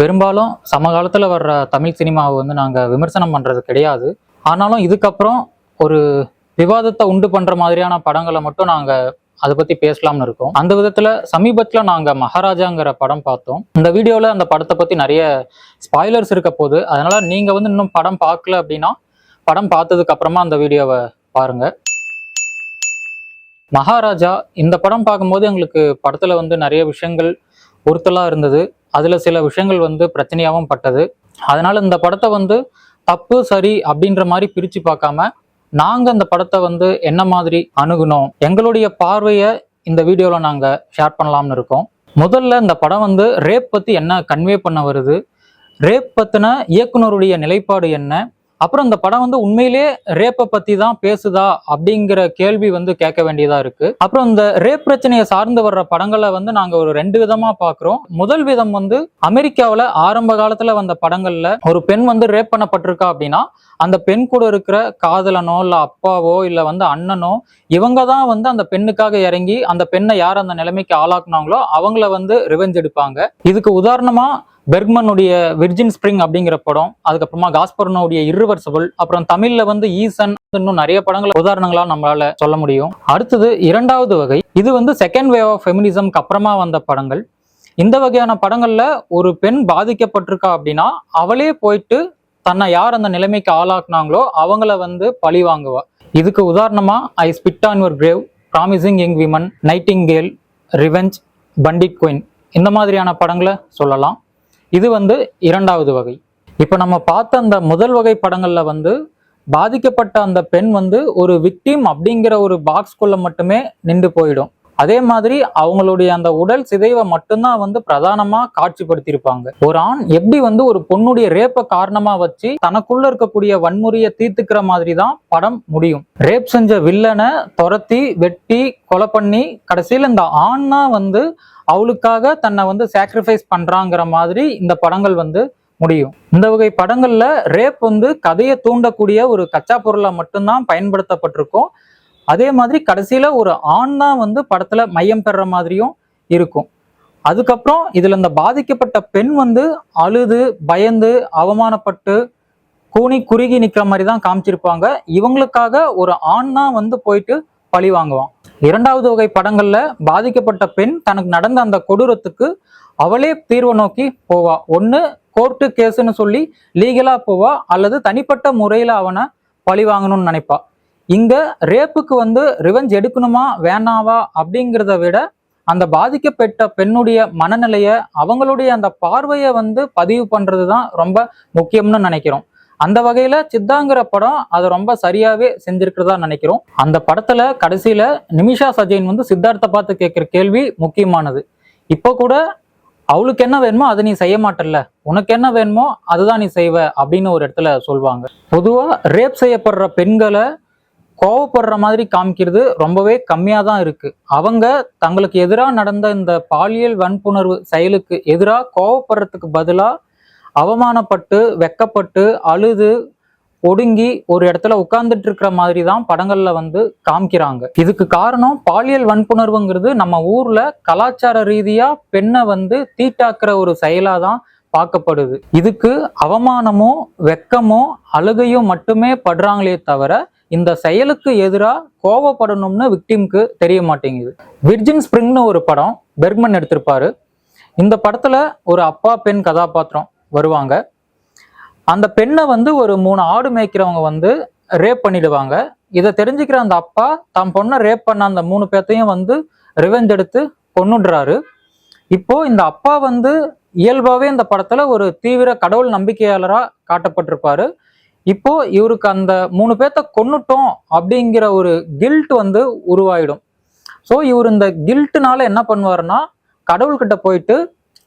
பெரும்பாலும் சமகாலத்தில் வர்ற தமிழ் சினிமாவை வந்து நாங்கள் விமர்சனம் பண்ணுறது கிடையாது. ஆனாலும் இதுக்கப்புறம் ஒரு விவாதத்தை உண்டு பண்ணுற மாதிரியான படங்களை மட்டும் நாங்கள் அதை பற்றி பேசலாம்னு இருக்கோம். அந்த விதத்தில் சமீபத்தில் நாங்கள் மகாராஜாங்கிற படம் பார்த்தோம். இந்த வீடியோவில் அந்த படத்தை பற்றி நிறைய ஸ்பாய்லர்ஸ் இருக்க போகுது அதனால் நீங்கள் வந்து இன்னும் படம் பார்க்கல அப்படின்னா படம் பார்த்ததுக்கு அப்புறமா அந்த வீடியோவை பாருங்க. மகாராஜா இந்த படம் பார்க்கும்போது எங்களுக்கு படத்தில் வந்து நிறைய விஷயங்கள் உறுத்தலாக இருந்தது. அதில் சில விஷயங்கள் வந்து பிரச்சனையாகவும் பட்டது. அதனால் இந்த படத்தை வந்து தப்பு சரி அப்படின்ற மாதிரி பிரித்து பார்க்காம நாங்கள் இந்த படத்தை வந்து என்ன மாதிரி அணுகுனோம் எங்களுடைய பார்வையை இந்த வீடியோவில் நாங்கள் ஷேர் பண்ணலாம்னு இருக்கோம். முதல்ல இந்த படம் வந்து ரேப் பற்றி என்ன கன்வே பண்ண வருது? ரேப் பற்றின இயக்குனருடைய நிலைப்பாடு என்ன? அப்புறம் இந்த படம் வந்து உண்மையிலே ரேப்பை பத்தி தான் பேசுதா அப்படிங்கிற கேள்வி வந்து கேட்க வேண்டியதா இருக்கு. அப்புறம் இந்த ரேப் பிரச்சனையை சார்ந்து வர்ற படங்களை வந்து நாங்க ஒரு ரெண்டு விதமா பாக்குறோம். முதல் விதம் வந்து அமெரிக்காவில ஆரம்ப காலத்துல வந்த படங்கள்ல ஒரு பெண் வந்து ரேப் பண்ணப்பட்டிருக்கா அப்படின்னா அந்த பெண் கூட இருக்கிற காதலனோ இல்ல அப்பாவோ இல்ல வந்து அண்ணனோ இவங்க தான் வந்து அந்த பெண்ணுக்காக இறங்கி அந்த பெண்ணை யார் அந்த நிலைமைக்கு ஆளாக்குனாங்களோ அவங்கள வந்து ரிவெஞ்ச் எடுப்பாங்க. இதுக்கு உதாரணமா பெர்க்மனுடைய விர்ஜின் ஸ்ப்ரிங் அப்படிங்கிற படம் அதுக்கப்புறமா காஸ்பர்னோடைய irreversible அப்புறம் தமிழ்ல வந்து ஈசன் இன்னும் நிறைய படங்கள் உதாரணங்களா நம்மளால சொல்ல முடியும். அடுத்தது இரண்டாவது வகை இது வந்து செகண்ட் வேவ் ஆஃப் ஃபெமினிசம்க்கு அப்புறமா வந்த படங்கள். இந்த வகையான படங்கள்ல ஒரு பெண் பாதிக்கப்பட்டிருக்கா அப்படின்னா அவளே போயிட்டு தன்னை யார் அந்த நிலைமைக்கு ஆளாக்குனாங்களோ அவங்கள வந்து பழி வாங்குவா. இதுக்கு உதாரணமா I spit on your grave promising young women nightingale revenge bandit queen இந்த மாதிரியான படங்களை சொல்லலாம். இது வந்து இரண்டாவது வகை. இப்போ நம்ம பார்த்த அந்த முதல் வகை படங்கள்ல வந்து பாதிக்கப்பட்ட அந்த பெண் வந்து ஒரு விக்டிம் அப்படிங்கிற ஒரு பாக்ஸ்குள்ளே மட்டுமே நின்று போயிடும். அதே மாதிரி அவங்களுடைய அந்த உடல் சிதைவை மட்டும்தான் வந்து பிரதானமா காட்சிப்படுத்தியிருப்பாங்க. ஒரு ஆண் எப்படி வந்து ஒரு பொண்ணுடைய ரேப்பை காரணமா வச்சு தனக்குள்ள இருக்கக்கூடிய வன்முறையை தீர்த்துக்கிற மாதிரி தான் படம் முடியும். ரேப் செஞ்ச வில்லனை துரத்தி வெட்டி கொலை பண்ணி கடைசியில் இந்த ஆண் தான் வந்து அவளுக்காக தன்னை வந்து சாக்ரிஃபைஸ் பண்றாங்கிற மாதிரி இந்த படங்கள் வந்து முடியும். இந்த வகை படங்கள்ல ரேப் வந்து கதையை தூண்டக்கூடிய ஒரு கச்சா பொருளை மட்டும்தான் பயன்படுத்தப்பட்டிருக்கும். அதே மாதிரி கடைசியில ஒரு ஆண் தான் வந்து படத்துல மையம் பெற மாதிரியும் இருக்கும். அதுக்கப்புறம் இதுல இந்த பாதிக்கப்பட்ட பெண் வந்து அழுது பயந்து அவமானப்பட்டு கூனி குறுகி நிற்கிற மாதிரி தான் காமிச்சிருப்பாங்க. இவங்களுக்காக ஒரு ஆண் தான் வந்து போயிட்டு பழி வாங்குவான். இரண்டாவது வகை படங்கள்ல பாதிக்கப்பட்ட பெண் தனக்கு நடந்த அந்த கொடூரத்துக்கு அவளே தீர்வை நோக்கி போவா. ஒன்று கோர்ட்டு கேஸ்ன்னு சொல்லி லீகலா போவா அல்லது தனிப்பட்ட முறையில அவனை பழி வாங்கணும்னு நினைப்பா. இங்க ரேப்புக்கு வந்து ரிவெஞ்ச் எடுக்கணுமா வேணாவா அப்படிங்கிறத விட அந்த பாதிக்கப்பட்ட பெண்ணுடைய மனநிலையை அவங்களுடைய அந்த பார்வையை வந்து பதிவு பண்றது தான் ரொம்ப முக்கியம்னு நினைக்கிறோம். அந்த வகையில சித்தாங்கிற படம் அது ரொம்ப சரியாவே செஞ்சிருக்கிறதா நினைக்கிறோம். அந்த படத்துல கடைசியில நிமிஷா சஜயன் வந்து சித்தார்த்த பார்த்து கேட்கிற கேள்வி முக்கியமானது. இப்போ கூட அவளுக்கு என்ன வேணுமோ அதை நீ செய்ய மாட்டல்ல. உனக்கு என்ன வேணுமோ அதுதான் நீ செய்வ அப்படின்னு ஒரு இடத்துல சொல்லுவாங்க பொதுவா ரேப் செய்யப்படுற பெண்களை கோவப்படுற மாதிரி காமிக்கிறது ரொம்பவே கம்மியாக தான் இருக்கு. அவங்க தங்களுக்கு எதிராக நடந்த இந்த பாலியல் வன்புணர்வு செயலுக்கு எதிராக கோவப்படுறதுக்கு பதிலாக அவமானப்பட்டு வெக்கப்பட்டு அழுது ஒடுங்கி ஒரு இடத்துல உட்கார்ந்துட்டு இருக்கிற மாதிரி தான் படங்கள்ல வந்து காமிக்கிறாங்க. இதுக்கு காரணம் பாலியல் வன்புணர்வுங்கிறது நம்ம ஊர்ல கலாச்சார ரீதியா பெண்ணை வந்து தீட்டாக்குற ஒரு செயலா தான் பார்க்கப்படுது. இதுக்கு அவமானமோ வெக்கமோ அழுகையும் மட்டுமே படுறாங்களே தவிர இந்த செயலுக்கு எதிராக கோவப்படணும்னு விக்டிம்க்கு தெரிய மாட்டேங்குது. விர்ஜின் ஸ்ப்ரிங்னு ஒரு படம் பெர்க்மன் எடுத்திருப்பாரு. இந்த படத்துல ஒரு அப்பா பெண் கதாபாத்திரம். வருவாங்க. அந்த பெண்ணை வந்து ஒரு மூணு ஆடு மேய்க்கிறவங்க வந்து ரேப் பண்ணிடுவாங்க. இதை தெரிஞ்சுக்கிற அந்த அப்பா தம் பொண்ணை ரேப் பண்ண அந்த மூணு பேர்த்தையும் வந்து ரிவெஞ்ச் எடுத்து கொன்னுடுறாரு. இப்போ இந்த அப்பா வந்து இயல்பாகவே இந்த படத்துல ஒரு தீவிர கடவுள் நம்பிக்கையாளரா காட்டப்பட்டிருப்பாரு. இப்போ இவருக்கு அந்த மூணு பேர்த்த கொண்டுட்டோம் அப்படிங்கிற ஒரு கில்ட் வந்து உருவாயிடும். ஸோ இவர் இந்த கில்ட்டுனால என்ன பண்ணுவாருன்னா கடவுள்கிட்ட போயிட்டு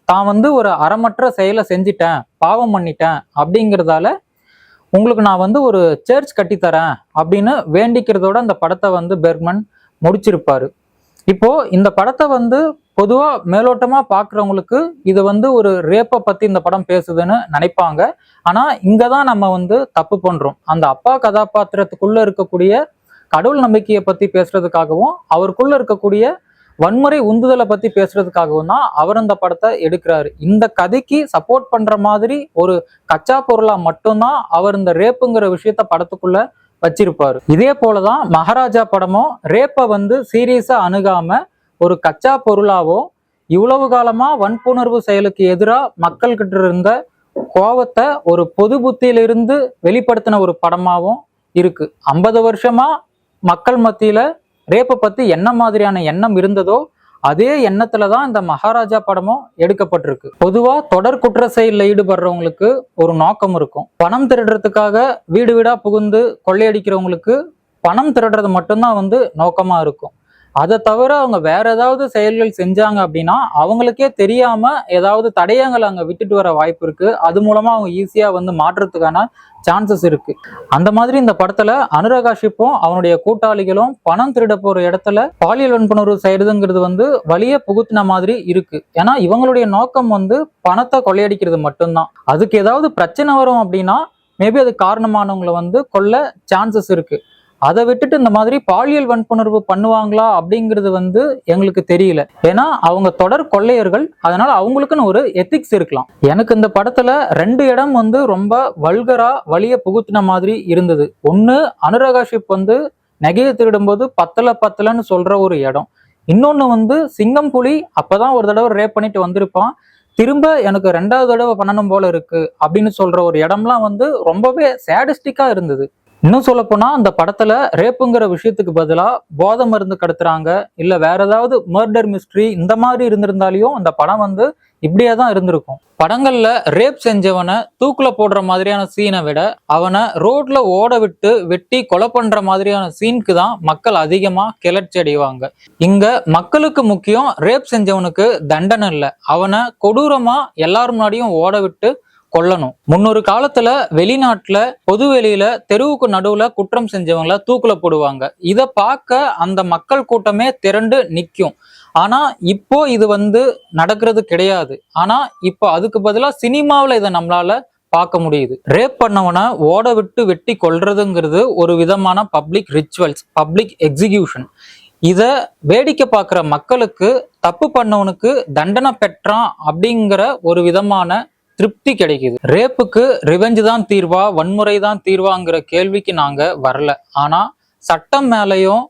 தான் வந்து ஒரு அறமற்ற செயலை செஞ்சிட்டேன் பாவம் பண்ணிட்டேன் அப்படிங்கிறதால உங்களுக்கு நான் வந்து ஒரு சர்ச் கட்டித்தரேன் அப்படின்னு வேண்டிக்கிறதோட அந்த படத்தை வந்து பெர்க்மன் முடிச்சிருப்பாரு. இப்போ இந்த படத்தை வந்து பொதுவா மேலோட்டமா பாக்குறவங்களுக்கு இது வந்து ஒரு ரேப்பை பத்தி இந்த படம் பேசுதுன்னு நினைப்பாங்க. ஆனா இங்கதான் நம்ம வந்து தப்பு பண்றோம். அந்த அப்பா கதாபாத்திரத்துக்குள்ள இருக்கக்கூடிய கடவுள் நம்பிக்கையை பத்தி பேசுறதுக்காகவும் அவருக்குள்ள இருக்கக்கூடிய வன்முறை உந்துதலை பத்தி பேசுறதுக்காகவும் தான் அவர் அந்த படத்தை எடுக்கிறாரு. இந்த கதைக்கு சப்போர்ட் பண்ற மாதிரி ஒரு கச்சா பொருளா மட்டும்தான் அவர் இந்த ரேப்புங்கிற விஷயத்த படத்துக்குள்ள வச்சிருப்பாரு. இதே போலதான் மகாராஜா படமும் ரேப்பை வந்து சீரியஸா அணுகாம ஒரு கச்சா பொருளாவோ இவ்வளவு காலமா வன்புணர்வு செயலுக்கு எதிராக மக்கள்கிட்ட இருந்த கோவத்தை ஒரு பொது புத்தியிலிருந்து வெளிப்படுத்தின ஒரு படமாகவும் இருக்கு. ஐம்பது வருஷமா மக்கள் மத்தியில ரேப்பை பத்தி என்ன மாதிரியான எண்ணம் இருந்ததோ அதே எண்ணத்துல தான் இந்த மகாராஜா படமும் எடுக்கப்பட்டிருக்கு. பொதுவா தொடர் குற்ற செயலில் ஈடுபடுறவங்களுக்கு ஒரு நோக்கம் இருக்கும். பணம் திருடுறதுக்காக வீடு வீடா புகுந்து கொள்ளையடிக்கிறவங்களுக்கு பணம் திருடுறது மட்டும்தான் வந்து நோக்கமா இருக்கும். அதை தவிர அவங்க வேற ஏதாவது செயல்கள் செஞ்சாங்க அப்படின்னா அவங்களுக்கே தெரியாம ஏதாவது தடயங்களை அங்க விட்டுட்டு வர வாய்ப்பு இருக்கு. அது மூலமா அவங்க ஈஸியா வந்து மாற்றுறதுக்கான சான்சஸ் இருக்கு. அந்த மாதிரி இந்த படத்துல அனுரகாஷிப்பும் அவனுடைய கூட்டாளிகளும் பணம் திருட போற இடத்துல பாலியல் வன்புணர்வு செய்யறதுங்கிறது வந்து வழிய புகுத்தின மாதிரி இருக்கு. ஏன்னா இவங்களுடைய நோக்கம் வந்து பணத்தை கொள்ளையடிக்கிறது மட்டும்தான். அதுக்கு ஏதாவது பிரச்சனை வரும் அப்படின்னா மேபி அது காரணமானவங்களை வந்து கொல்ல சான்சஸ் இருக்கு. அதை விட்டுட்டு இந்த மாதிரி பாலியல் வன்புணர்வு பண்ணுவாங்களா அப்படிங்கிறது வந்து எங்களுக்கு தெரியல. ஏன்னா அவங்க தொடர் கொள்ளையர்கள். அதனால அவங்களுக்குன்னு ஒரு எத்திக்ஸ் இருக்கலாம். எனக்கு இந்த படத்துல ரெண்டு இடம் வந்து ரொம்ப வல்கரா வழிய புகுத்தின மாதிரி இருந்தது. ஒன்னு அனுராகாஷிப் வந்து நகையை திருடும்போது பத்தல பத்தலன்னு சொல்ற ஒரு இடம். இன்னொன்னு வந்து சிங்கம் புலி அப்பதான் ஒரு தடவை ரேப் பண்ணிட்டு வந்திருப்பான். திரும்ப எனக்கு ரெண்டாவது தடவை பண்ணணும் போல இருக்கு அப்படின்னு சொல்ற ஒரு இடம்லாம் வந்து ரொம்பவே சேடிஸ்டிக்கா இருந்தது. இன்னும் சொல்ல போனா அந்த படத்துல ரேப்புங்கிற விஷயத்துக்கு பதிலா போதை மருந்து கடத்துறாங்க. இல்ல வேற ஏதாவது மர்டர் மிஸ்ட்ரி இந்த மாதிரி இருந்திருந்தாலையும் அந்த படம் வந்து இப்படியே தான் இருந்திருக்கும். படங்கள்ல ரேப் செஞ்சவனை தூக்குல போடுற மாதிரியான சீனை விட அவனை ரோட்ல ஓட விட்டு வெட்டி கொலை பண்ற மாதிரியான சீனுக்கு தான் மக்கள் அதிகமா கிளர்ச்சி அடைவாங்க. இங்க மக்களுக்கு முக்கியம் ரேப் செஞ்சவனுக்கு தண்டனை இல்லை. அவனை கொடூரமா எல்லாரும் முன்னாடியும் ஓட விட்டு கொல்லணும். முன்னொரு காலத்துல வெளிநாட்டுல பொது வெளியில தெருவுக்கு நடுவுல குற்றம் செஞ்சவங்கள தூக்குல போடுவாங்க. இதை பார்க்க அந்த மக்கள் கூட்டமே திரண்டு நிற்கும் ஆனா இப்போ இது வந்து நடக்கிறது கிடையாது. ஆனா இப்போ அதுக்கு பதிலாக சினிமாவில் இதை நம்மளால பார்க்க முடியுது. ரேப் பண்ணவனை ஓட விட்டு வெட்டி கொள்றதுங்கிறது ஒரு விதமான பப்ளிக் ரிச்சுவல்ஸ் பப்ளிக் எக்ஸிகியூஷன். இதை வேடிக்கை பார்க்குற மக்களுக்கு தப்பு பண்ணவனுக்கு தண்டனை பெற்றான் அப்படிங்கிற ஒரு விதமான திருப்தி கிடைக்குது. ரேப்புக்கு ரிவெஞ்சு தான் தீர்வா வன்முறை தான் தீர்வாங்கிற கேள்விக்கு நாங்க வரல. ஆனா சட்டம் மேலையும்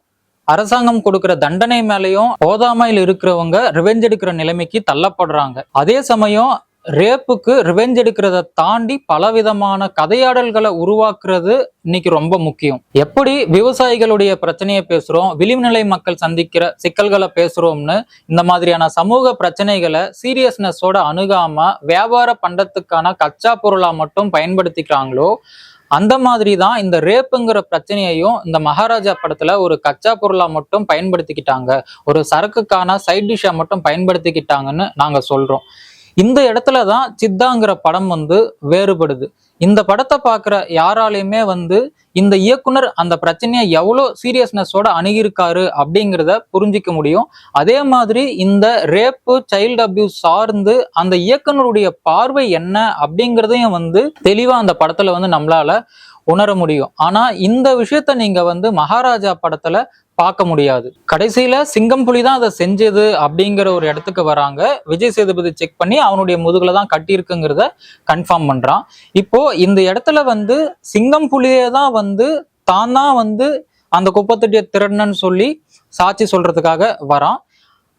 அரசாங்கம் கொடுக்கிற தண்டனை மேலையும் போதாமையில் இருக்கிறவங்க ரிவெஞ்ச் எடுக்கிற நிலைமைக்கு தள்ளப்படுறாங்க. அதே சமயம் ரேப்புக்கு ரிவெஞ்ச் எடுக்கிறத தாண்டி பலவிதமான கதையாடல்களை உருவாக்குறது இன்னைக்கு ரொம்ப முக்கியம். எப்படி விவசாயிகளுடைய பிரச்சனையை பேசுறோம் விளிம்புநிலை மக்கள் சந்திக்கிற சிக்கல்களை பேசுறோம்னு இந்த மாதிரியான சமூக பிரச்சனைகளை சீரியஸ்னஸோட அணுகாம வியாபார பண்டத்துக்கான கச்சா பொருளா மட்டும் பயன்படுத்திக்கிறாங்களோ அந்த மாதிரி தான் இந்த ரேப்புங்கிற பிரச்சனையையும் இந்த மகாராஜா படத்துல ஒரு கச்சா பொருளா மட்டும் பயன்படுத்திக்கிட்டாங்க. ஒரு சரக்குக்கான சைட் டிஷ்ஷா மட்டும் பயன்படுத்திக்கிட்டாங்கன்னு நாங்க சொல்றோம். இந்த இடத்துல தான் சித்தாங்கிற படம் வந்து வேறுபடுது. இந்த படத்தை பார்க்குற யாராலையுமே வந்து இந்த இயக்குனர் அந்த பிரச்சனையை எவ்வளோ சீரியஸ்னஸோட அணுகியிருக்காரு அப்படிங்கிறத புரிஞ்சிக்க முடியும். அதே மாதிரி இந்த ரேப்பு சைல்டு அபியூஸ் சார்ந்து அந்த இயக்குனருடைய பார்வை என்ன அப்படிங்கிறதையும் வந்து தெளிவாக அந்த படத்தில் வந்து நம்மளால உணர முடியும். ஆனால் இந்த விஷயத்த நீங்கள் வந்து மகாராஜா படத்தில் பார்க்க முடியாது. கடைசியில சிங்கம் புலி தான் அதை செஞ்சது அப்படிங்கிற ஒரு இடத்துக்கு வராங்க. விஜய் சேதுபதி செக் பண்ணி அவனுடைய முதுகுல தான் கட்டியிருக்குங்கிறத கன்ஃபார்ம் பண்றான். இப்போ இந்த இடத்துல வந்து சிங்கம் புலியே தான் வந்து தான் தான் வந்து அந்த குப்பத்தொட்டிய திருடனன்னு சொல்லி சாட்சி சொல்றதுக்காக வரான்.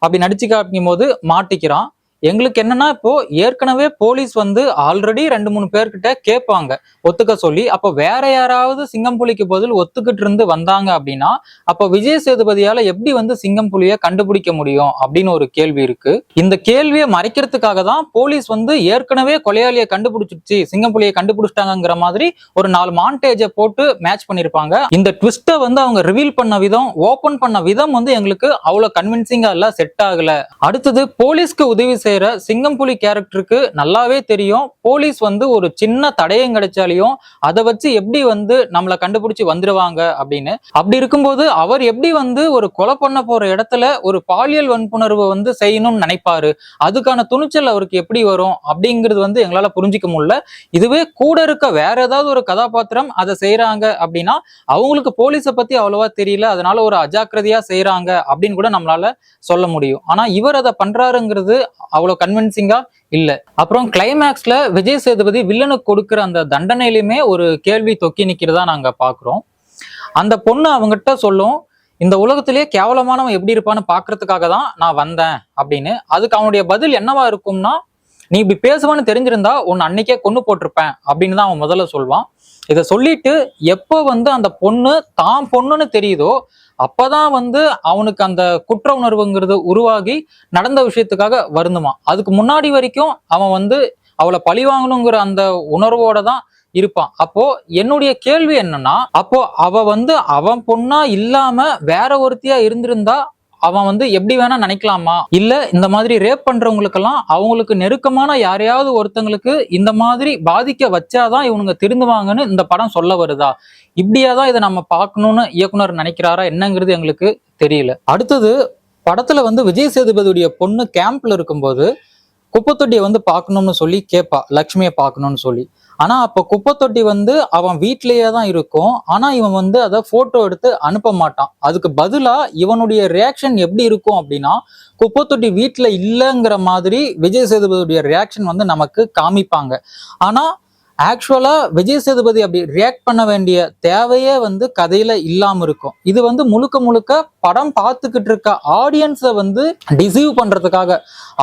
அப்படி நடிச்சு காமிக்கும் போது மாட்டிக்கிறான். எங்களுக்கு என்னன்னா இப்போ ஏற்கனவே போலீஸ் வந்து ஆல்ரெடி ரெண்டு மூணு பேர்கிட்ட கேட்பாங்க. ஒத்துக்க சொல்லி அப்போ வேற யாராவது சிங்கம் புலிக்கு பதில் ஒத்துக்கிட்டு இருந்து வந்தாங்க அப்படின்னா அப்போ விஜய் சேதுபதியால எப்படி வந்து சிங்கம் புலிய கண்டுபிடிக்க முடியும் அப்படின்னு ஒரு கேள்வி இருக்கு. இந்த கேள்வியை மறைக்கிறதுக்காக தான் போலீஸ் வந்து ஏற்கனவே கொலையாளியை கண்டுபிடிச்சிருச்சு சிங்கம் புலியை கண்டுபிடிச்சிட்டாங்கிற மாதிரி ஒரு நாலு மாண்டேஜை போட்டு மேட்ச் பண்ணிருப்பாங்க. இந்த ட்விஸ்ட்டை வந்து அவங்க ரிவீல் பண்ண விதம் ஓபன் பண்ண விதம் வந்து எங்களுக்கு அவ்வளவு கன்வின்சிங்கா இல்ல செட் ஆகல. அடுத்தது போலீஸ்க்கு உதவி செய்ய செய்யற சிங்கம்புலி கேரக்டருக்கு நல்லாவே தெரியும். போலீஸ் வந்து ஒரு சின்ன தடயம் கிடைச்சாலையும் அதை வச்சு எப்படி வந்து நம்மளை கண்டுபிடிச்சு வந்துருவாங்க அப்படின்னு. அப்படி இருக்கும்போது அவர் எப்படி வந்து ஒரு கொலை பண்ண போற இடத்துல ஒரு பாலியல் வன்புணர்வு வந்து செய்யணும்னு நினைப்பாரு? அதுக்கான துணிச்சல் அவருக்கு எப்படி வரும்? அப்படிங்கிறது வந்து எங்களால புரிஞ்சிக்க முடியல. இதுவே கூட இருக்க வேற ஏதாவது ஒரு கதாபாத்திரம் அதை செய்யறாங்க அப்படின்னா அவங்களுக்கு போலீஸை பத்தி அவ்வளவா தெரியல. அதனால ஒரு அஜாக்கிரதையா செய்யறாங்க அப்படின்னு கூட நம்மளால சொல்ல முடியும். ஆனா இவர் அதை பண்றாருங்கிறது அவ்வளவு கன்வின்சிங்கா இல்ல. அப்புறம் கிளைமேக்ஸ்ல விஜய் சேதுபதி வில்லனுக்கு கொடுக்கிற அந்த தண்டனையிலுமே ஒரு கேள்வி தொக்கி நிக்கிறதா நாங்க பாக்குறோம். அந்த பொண்ணு அவங்ககிட்ட சொல்லும் இந்த உலகத்திலேயே கேவலமானவன் எப்படி இருப்பான்னு பாக்குறதுக்காக தான் நான் வந்தேன் அப்படின்னு. அதுக்கு அவனுடைய பதில் என்னவா இருக்கும்னா நீ இப்படி பேசுவான்னு தெரிஞ்சிருந்தா உன்னை அன்னைக்கே கொண்டு போட்டிருப்பேன் அப்படின்னு தான் அவன் முதல்ல சொல்வான். இதை சொல்லிட்டு எப்போ வந்து அந்த பொண்ணு தான் பொண்ணுன்னு தெரியுதோ அப்பதான் வந்து அவனுக்கு அந்த குற்ற உணர்வுங்கிறது உருவாகி நடந்த விஷயத்துக்காக வருந்துமா அதுக்கு முன்னாடி வரைக்கும் அவன் வந்து அவளை பழி வாங்கணுங்கிற அந்த உணர்வோட தான் இருப்பான். அப்போ என்னுடைய கேள்வி என்னன்னா அப்போ அவ வந்து அவன் பொண்ணா இல்லாம வேற ஒருத்தியா இருந்திருந்தா அவன் வந்து எப்படி வேணா நினைக்கலாமா? இல்ல இந்த மாதிரி ரேப் பண்றவங்களுக்கெல்லாம் அவங்களுக்கு நெருக்கமான யாரையாவது ஒருத்தங்களுக்கு இந்த மாதிரி பாதிக்க வச்சாதான் இவனுங்க திருந்துவாங்கன்னு இந்த படம் சொல்ல வருதா? இப்படியாதான் இதை நம்ம பார்க்கணும்னு இயக்குனர் நினைக்கிறாரா என்னங்கிறது எங்களுக்கு தெரியல. அடுத்தது படத்துல வந்து விஜய் சேதுபதியுடைய பொண்ணு கேம்ப்ல இருக்கும்போது குப்பத்தொட்டியை வந்து பார்க்கணும்னு சொல்லி கேட்பா லக்ஷ்மியை பார்க்கணும்னு சொல்லி. ஆனா அப்ப குப்பத்தொட்டி வந்து அவன் வீட்லயே தான் இருக்கும். ஆனா இவன் வந்து அதை போட்டோ எடுத்து அனுப்ப மாட்டான். அதுக்கு பதிலா இவனுடைய ரியாக்ஷன் எப்படி இருக்கும் அப்படின்னா குப்பை தொட்டி வீட்டுல இல்லைங்கிற மாதிரி விஜய் சேதுபதியுடைய ரியாக்ஷன் வந்து நமக்கு காமிப்பாங்க. ஆனா ஆக்சுவலாக விஜய் சேதுபதி அப்படி ரியாக்ட் பண்ண வேண்டிய தேவையே வந்து கதையில இல்லாமல் இருக்கும். இது வந்து முழுக்க முழுக்க படம் பார்த்துக்கிட்டு இருக்க ஆடியன்ஸை வந்து டிசீவ் பண்ணுறதுக்காக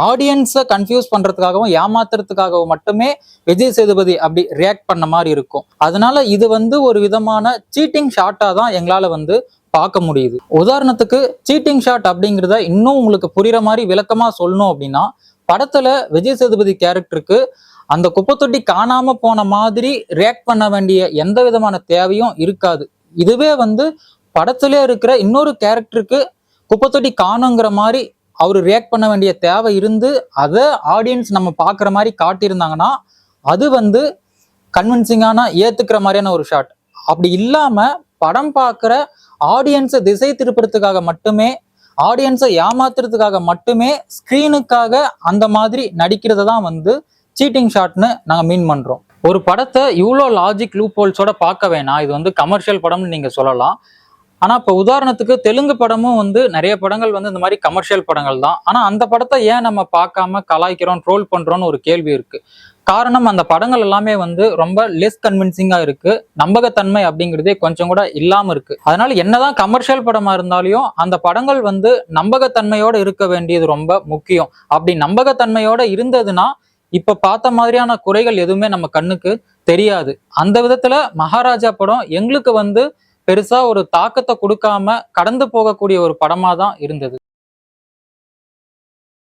ஆடியன்ஸை கன்ஃபியூஸ் பண்ணுறதுக்காகவும் ஏமாத்துறதுக்காகவும் மட்டுமே விஜய் சேதுபதி அப்படி ரியாக்ட் பண்ண மாதிரி இருக்கும். அதனால இது வந்து ஒரு விதமான சீட்டிங் ஷாட்டாக தான் எங்களால் வந்து பார்க்க முடியுது. உதாரணத்துக்கு சீட்டிங் ஷாட் அப்படிங்கிறத இன்னும் உங்களுக்கு புரியுற மாதிரி விளக்கமாக சொல்லணும் அப்படின்னா படத்துல விஜய் சேதுபதி கேரக்டருக்கு அந்த குப்பத்தொட்டி காணாம போன மாதிரி ரியாக்ட் பண்ண வேண்டிய எந்த விதமான தேவையும் இருக்காது. இதுவே வந்து படத்துல இருக்கிற இன்னொரு கேரக்டருக்கு குப்பத்தொட்டி காணுங்கிற மாதிரி அவர் ரியாக்ட் பண்ண வேண்டிய தேவை இருந்து அதை ஆடியன்ஸ் நம்ம பார்க்குற மாதிரி காட்டியிருந்தாங்கன்னா அது வந்து கன்வின்சிங்கான ஏத்துக்கிற மாதிரியான ஒரு ஷாட் அப்படி இல்லாம படம் பார்க்குற ஆடியன்ஸை திசை திருப்புறதுக்காக மட்டுமே ஆடியன்ஸை ஏமாத்துறதுக்காக மட்டுமே ஸ்க்ரீனுக்காக அந்த மாதிரி நடிக்கிறத தான் வந்து சீட்டிங் ஷாட்னு நாங்கள் மீன் பண்ணுறோம் ஒரு படத்தை இவ்வளோ லாஜிக் லூப் ஹோல்ஸோட பார்க்க வேணாம். இது வந்து கமர்ஷியல் படம்னு நீங்கள் சொல்லலாம். ஆனால் இப்போ உதாரணத்துக்கு தெலுங்கு படமும் வந்து நிறைய படங்கள் வந்து இந்த மாதிரி கமர்ஷியல் படங்கள் தான். ஆனால் அந்த படத்தை ஏன் நம்ம பார்க்காம கலாய்க்கிறோம் ட்ரோல் பண்ணுறோன்னு ஒரு கேள்வி இருக்கு. காரணம் அந்த படங்கள் எல்லாமே வந்து ரொம்ப லெஸ் கன்வின்சிங்கா இருக்கு. நம்பகத்தன்மை அப்படிங்கிறதே கொஞ்சம் கூட இல்லாம இருக்கு. அதனால என்னதான் கமர்ஷியல் படமா இருந்தாலும் அந்த படங்கள் வந்து நம்பகத்தன்மையோட இருக்க வேண்டியது ரொம்ப முக்கியம். அப்படி நம்பகத்தன்மையோட இருந்ததுன்னா இப்ப பார்த்த மாதிரியான குறைகள் எதுவுமே நம்ம கண்ணுக்கு தெரியாது. அந்த விதத்துல மகாராஜா படம் எங்களுக்கு வந்து பெருசா ஒரு தாக்கத்தை கொடுக்காம கடந்து போகக்கூடிய ஒரு படமா தான் இருந்தது.